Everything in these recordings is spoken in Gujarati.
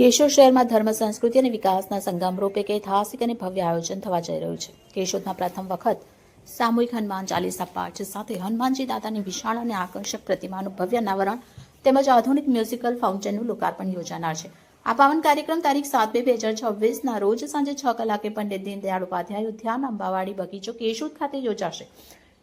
કેશોદ શહેરમાં ધર્મ, સંસ્કૃતિ અને વિકાસના સંગમ રૂપે એક ઐતિહાસિક અને ભવ્ય આયોજન થવા જઈ રહ્યું છે. કેશોદમાં પ્રથમ વખત સામૂહિક હનુમાન ચાલીસા પાઠ સાથે હનુમાનજી દાદાની વિશાળ અને આકર્ષક પ્રતિમાનું ભવ્ય અનાવરણ તેમજ આધુનિક મ્યુઝિકલ ફાઉન્ટેનનું લોકાર્પણ યોજાનાર છે. આ પાવન કાર્યક્રમ તારીખ સાત બે બે હજાર છવ્વીસના રોજ સાંજે છ કલાકે પંડિત દીનદયાળ ઉપાધ્યાય ઉદ્યાન, અંબાવાડી બગીચો, કેશોદ ખાતે યોજાશે.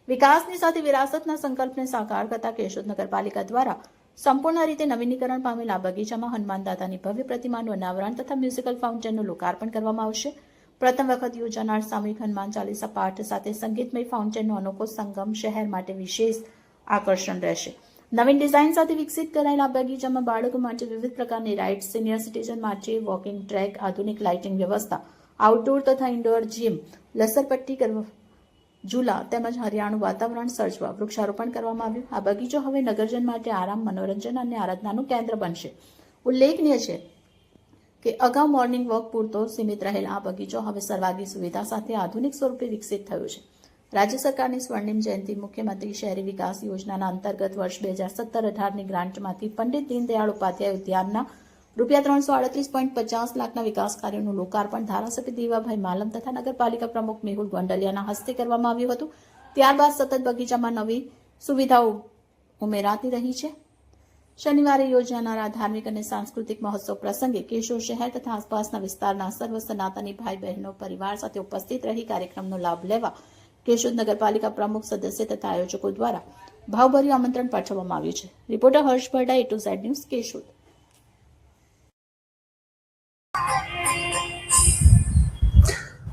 વિકાસની સાથે વિરાસતના સંકલ્પને સાકાર કરતા કેશોદ નગરપાલિકા દ્વારા સંપૂર્ણ રીતે નવીનીકરણ પામેલ આ બગીચામાં હનુમાન દાદાની ભવ્ય પ્રતિમાનું અનાવરણ તથા મ્યુઝિકલ ફાઉન્ટેનનું લોકાર્પણ કરવામાં આવશે. પ્રથમ વખત યોજાનાર સામૂહિક હનુમાન ચાલીસા પાઠ સાથે સંગીતમય ફાઉન્ટેનનો અનોખો સંગમ શહેર માટે વિશેષ આકર્ષણ રહેશે. નવીન ડિઝાઇન સાથે વિકસિત કરાયેલ આ બગીચામાં બાળકો માટે વિવિધ પ્રકારની રાઇડ્સ, સિનિયર સિટીઝન માટે વોકિંગ ટ્રેક, આધુનિક લાઇટિંગ વ્યવસ્થા, આઉટડોર તથા ઇન્ડોર જીમ, લસરપટ્ટી કરવા ઝૂલા તેમજ હરિયાણું વાતાવરણ સર્જવા વૃક્ષારોપણ કરવામાં આવ્યું. આ બગીચો હવે નગરજન માટે આરામ, મનોરંજન અને આરાધનાનું કેન્દ્ર બનશે. ઉલ્લેખનીય છે કે અગાઉ મોર્નિંગ વોક પૂરતો સીમિત રહેલ આ બગીચો હવે સર્વાગી સુવિધા સાથે આધુનિક સ્વરૂપે વિકસિત થયો છે. રાજ્ય સરકારની સ્વર્ણિમ જયંતિ મુખ્યમંત્રી શહેરી વિકાસ યોજનાના અંતર્ગત વર્ષ બે હજાર સત્તર અઢારની ગ્રાન્ટમાંથી પંડિત દીનદયાળ ઉપાધ્યાય ઉદ્યાનના રૂપિયા ત્રણસો આડત્રીસ પોઈન્ટ પચાસ લાખના વિકાસ કાર્યોનું લોકાર્પણ ધારાસભ્ય દેવાભાઈ માલમ તથા નગરપાલિકા પ્રમુખ મેહુલ ગોંડલિયાના હસ્તે કરવામાં આવ્યું હતું. ત્યારબાદ સતત બગીચામાં નવી સુવિધાઓ ઉમેરાતી રહી છે. શનિવારે યોજાનાર ધાર્મિક અને સાંસ્કૃતિક મહોત્સવ પ્રસંગે કેશોદ શહેર તથા આસપાસના વિસ્તારના સર્વ સનાતની ભાઈ બહેનો પરિવાર સાથે ઉપસ્થિત રહી કાર્યક્રમનો લાભ લેવા કેશોદ નગરપાલિકા પ્રમુખ સદસ્ય તથા આયોજકો દ્વારા ભાવભર્યું આમંત્રણ પાઠવવામાં આવ્યું છે. Reporter Harsh Bharda A to Z news Keshod.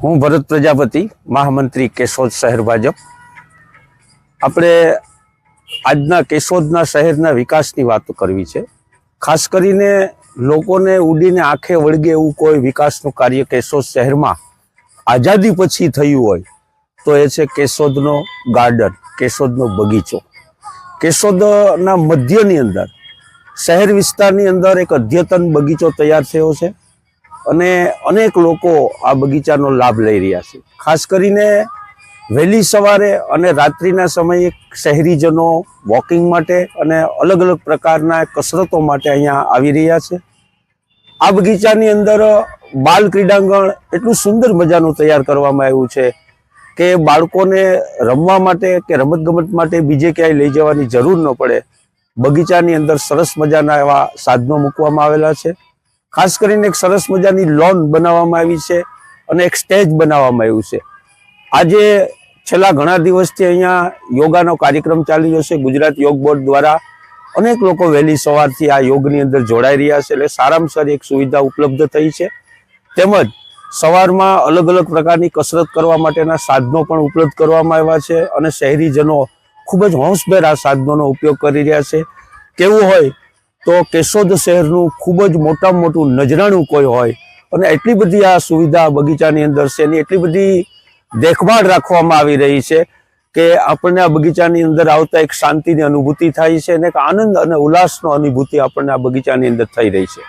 હું ભરત પ્રજાપતિ, મહામંત્રી કેશોદ શહેર ભાજપ. આપણે આજના કેશોદના શહેરના વિકાસની વાત કરવી છે. ખાસ કરીને લોકોને ઉડીને આંખે વળગે એવું કોઈ વિકાસનું કાર્ય કેશોદ શહેરમાં આઝાદી પછી થયું હોય, તો એ છે કેશોદનો ગાર્ડન, કેશોદનો બગીચો. કેશોદના મધ્યની અંદર, શહેર વિસ્તારની અંદર એક અદ્યતન બગીચો તૈયાર થયો છે. અને અનેક લોકો આ બગીચાનો લાભ લઈ રહ્યા છે. ખાસ કરીને વહેલી સવારે અને રાત્રિના સમયે શહેરીજનો વોકિંગ માટે અને અલગ અલગ પ્રકારના કસરતો માટે અહીંયા આવી રહ્યા છે. આ બગીચાની અંદર બાલ ક્રીડાંગણ એટલું સુંદર મજાનું તૈયાર કરવામાં આવ્યું છે કે બાળકોને રમવા માટે કે રમતગમત માટે બીજે ક્યાંય લઈ જવાની જરૂર ન પડે. બગીચાની અંદર સરસ મજાના એવા સાધનો મૂકવામાં આવેલા છે. ખાસ કરીને એક સરસ મજાની લોન બનાવવામાં આવી છે અને એક સ્ટેજ બનાવવામાં આવ્યું છે. આજે છેલ્લા ઘણા દિવસથી અહીંયા યોગાનો કાર્યક્રમ ચાલી રહ્યો છે. ગુજરાત યોગ બોર્ડ દ્વારા અનેક લોકો વહેલી સવારથી આ યોગની અંદર જોડાઈ રહ્યા છે એટલે સારામાં સારી એક સુવિધા ઉપલબ્ધ થઈ છે. તેમજ સવારમાં અલગ અલગ પ્રકારની કસરત કરવા માટેના સાધનો પણ ઉપલબ્ધ કરવામાં આવ્યા છે અને શહેરીજનો ખૂબ જ હોંશભેર આ સાધનોનો ઉપયોગ કરી રહ્યા છે. કેવું હોય તો કેશોદ શહેરનું ખૂબ જ મોટામાં મોટું નજરાણું કોઈ હોય અને એટલી બધી આ સુવિધા બગીચાની અંદર છે એની એટલી બધી દેખભાળ રાખવામાં આવી રહી છે કે આપણને આ બગીચાની અંદર આવતા એક શાંતિની અનુભૂતિ થાય છે અને એક આનંદ અને ઉલ્લાસનો અનુભૂતિ આપણને આ બગીચાની અંદર થઈ રહી છે.